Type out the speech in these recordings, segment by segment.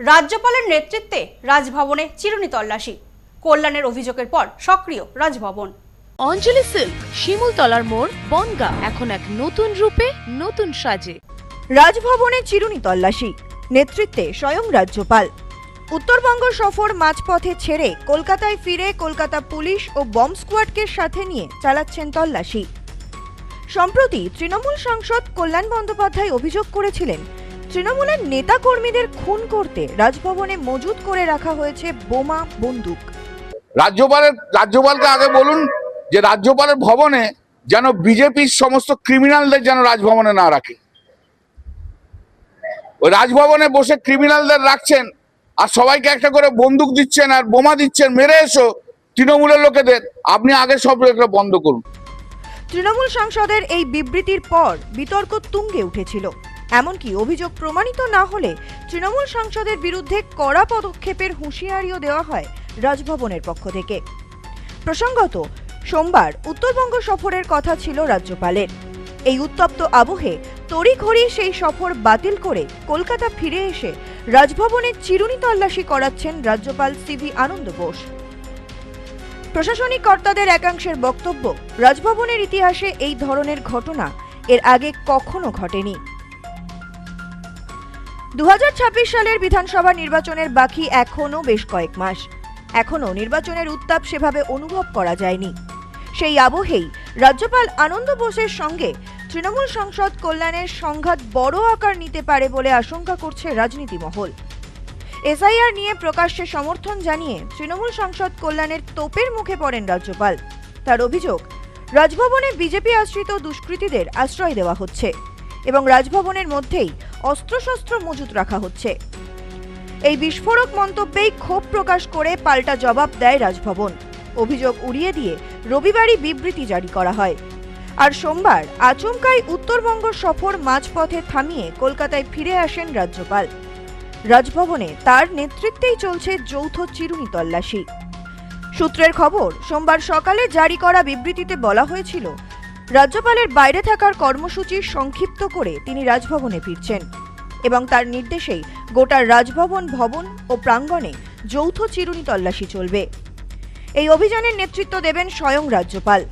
রাজ্যপালের নেতৃত্বে রাজভবনে চিরুনি তল্লাশি। কল্যাণের অভিযোগের পর সক্রিয় রাজভবন। অঞ্জলি সিল্ক শিমুলতলার মোড় বনগা এখন এক নতুন রূপে নতুন সাজে। রাজভবনে চিরুনি তল্লাশি। নেতৃত্বে স্বয়ং রাজ্যপাল। উত্তরবঙ্গ সফর মাঝপথে ছেড়ে কলকাতায় ফিরে কলকাতা পুলিশ ও বম্ব স্কোয়াডকে সাথে নিয়ে চালাচ্ছেন তল্লাশি। সম্প্রতি তৃণমূল সাংসদ কল্যাণ বন্দ্যোপাধ্যায় অভিযোগ করেছিলেন তৃণমূলের নেতাকর্মীদের খুন করতে রাজভবনে মজুত করে রাখা হয়েছে বোমা বন্দুক। রাজ্যপালের রাজ্যপালকে আগে বলুন যে রাজ্যপালের ভবনে যেন বিজেপির সমস্ত ক্রিমিনালদের যেন রাজভবনে না রাখে। ওই রাজভবনে বসে ক্রিমিনালদের রাখছেন আর সবাইকে একটা করে বন্দুক দিচ্ছেন আর বোমা দিচ্ছেন মেরে এসো তৃণমূলের লোকেদের। আপনি আগে সব এগুলো বন্ধ করুন। তৃণমূল সাংসদের এই বিবৃতির পর বিতর্ক তুঙ্গে উঠেছিল। এমনকি অভিযোগ প্রমাণিত না হলে তৃণমূল সাংসদের বিরুদ্ধে কড়া পদক্ষেপের হুঁশিয়ারিও দেওয়া হয় রাজভবনের পক্ষ থেকে। প্রসঙ্গত, সোমবার উত্তরবঙ্গ সফরের কথা ছিল রাজ্যপালের। এই উত্তপ্ত আবহে তড়িঘড়ি সেই সফর বাতিল করে কলকাতা ফিরে এসে রাজভবনে চিরুনি তল্লাশি করাচ্ছেন রাজ্যপাল সিভি আনন্দ বোস। প্রশাসনিক কর্তাদের একাংশের বক্তব্য, রাজভবনের ইতিহাসে এই ধরনের ঘটনা এর আগে কখনো ঘটেনি। দু হাজার ছাব্বিশ সালের বিধানসভা নির্বাচনের বাকি এখনও বেশ কয়েক মাস। এখনও নির্বাচনের উত্তাপ সেভাবে অনুভব করা যায়নি। সেই আবহেই রাজ্যপাল আনন্দ বোসের সঙ্গে তৃণমূল সংসদ কল্যাণের সংঘাত বড় আকার নিতে পারে বলে আশঙ্কা করছে রাজনীতি মহল। এসআইআর নিয়ে প্রকাশ্যে সমর্থন জানিয়ে তৃণমূল সংসদ কল্যাণের তোপের মুখে পড়েন রাজ্যপাল। তার অভিযোগ, রাজভবনে বিজেপি আশ্রিত দুষ্কৃতীদের আশ্রয় দেওয়া হচ্ছে এবং রাজভবনের মধ্যেই অস্ত্রশস্ত্র মজুত রাখা হচ্ছে। এই বিস্ফোরক মন্তব্যেই ক্ষোভ প্রকাশ করে পাল্টা জবাব দেয় রাজভবন। অভিযোগ উড়িয়ে দিয়ে রবিবারই বিবৃতি জারি করা হয়। আর সোমবার আচমকাই উত্তরবঙ্গ সফর মাঝপথে থামিয়ে কলকাতায় ফিরে আসেন রাজ্যপাল। রাজভবনে তার নেতৃত্বেই চলছে যৌথ চিরুনি তল্লাশি। সূত্রের খবর, সোমবার সকালে জারি করা বিবৃতিতে বলা হয়েছিল রাজ্যপালের বাইরে থাকার কর্মসূচি সংক্ষিপ্ত করে তিনি রাজভবনে ফিরছেন এবং তার নির্দেশেই গোটা রাজভবন, ভবন ও প্রাঙ্গণে যৌথ চিরুনি তল্লাশি চলবে। এই অভিযানের নেতৃত্ব দেবেন স্বয়ং রাজ্যপাল।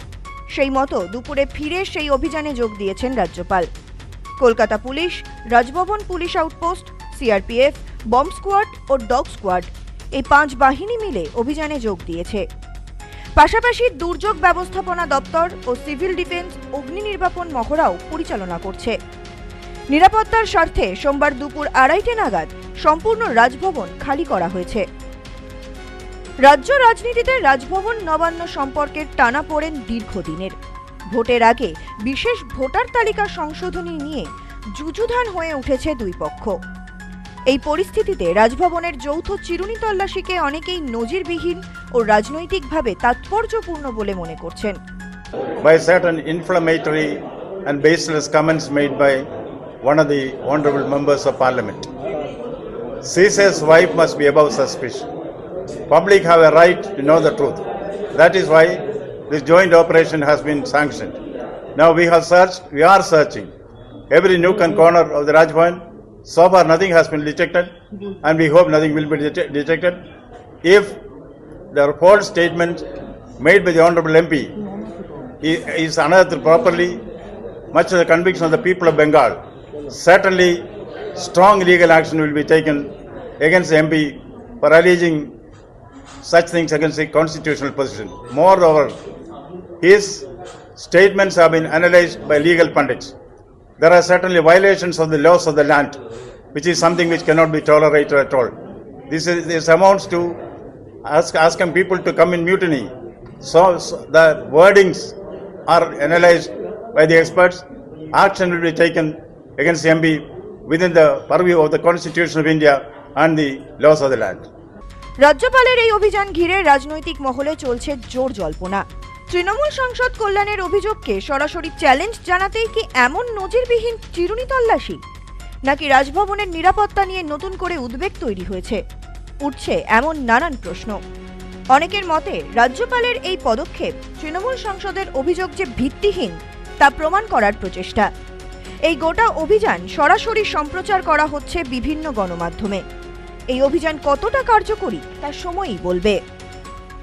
সেই মতো দুপুরে ফিরে সেই অভিযানে যোগ দিয়েছেন রাজ্যপাল। Kolkata police, Raj Bhavan police outpost, CRPF, bomb squad ও ডগ স্কোয়াড এই পাঁচ বাহিনী মিলে অভিযানে যোগ দিয়েছে। পাশাপাশি দুর্যোগ ব্যবস্থাপনা দপ্তর ও সিভিল ডিফেন্স, অগ্নি নির্বাপন মহড়াও পরিচালনা করছে। নিরাপত্তার স্বার্থে সোমবার দুপুর আড়াইটে নাগাদ সম্পূর্ণ রাজভবন খালি করা হয়েছে। রাজ্য রাজনীতিতে রাজভবন নবান্ন সম্পর্কের টানা পড়েন দীর্ঘদিনের। ভোটের আগে বিশেষ ভোটার তালিকা সংশোধনী নিয়ে যুযুধান হয়ে উঠেছে দুই পক্ষ। এই পরিস্থিতিতে রাজভবনের যৌথ চিরুনি তল্লাশিকে অনেকেই নজিরবিহীন ও রাজনৈতিকভাবে তাৎপর্যপূর্ণ বলে মনে করছেন by certain inflammatory and baseless comments made by one of the honorable members of parliament. Caesar's wife must be above suspicion. Public have a right to know the truth. That is why this joint operation has been sanctioned. Now we have searched, we are searching every nook and corner of the Rajbhavan. So far nothing has been detected hmm. and we hope nothing will be dete- detected. If the false statement made by the honorable MP hmm. is unearthed properly, much to the conviction of the people of Bengal, certainly strong legal action will be taken against the MP for alleging such things against the constitutional position. Moreover, his statements have been analyzed by legal pundits There are certainly violations of the laws of the land, which is something which cannot be tolerated at all. This, is, this amounts to ask, asking people to come in mutiny. So, so the wordings are analyzed by the experts. Action will be taken against the MP within the purview of the Constitution of India and the laws of the land. রাজ্যপালের এই অভিযান ঘিরে রাজনৈতিক মহলে চলছে জোর জল্পনা তৃণমূল সাংসদ কল্যাণের অভিযোগকে সরাসরি চ্যালেঞ্জ জানাতেই কি এমন নজিরবিহীন চিরুনি তল্লাশি? নাকি রাজভবনের নিরাপত্তা নিয়ে নতুন করে উদ্বেগ তৈরি হয়েছে? উঠছে এমন নানান প্রশ্ন। অনেকের মতে, রাজ্যপালের এই পদক্ষেপ তৃণমূল সংসদের অভিযোগ যে ভিত্তিহীন, তা প্রমাণ করার প্রচেষ্টা। এই গোটা অভিযান সরাসরি সম্প্রচার করা হচ্ছে বিভিন্ন গণমাধ্যমে। এই অভিযান কতটা কার্যকরী, তা সময়ই বলবে।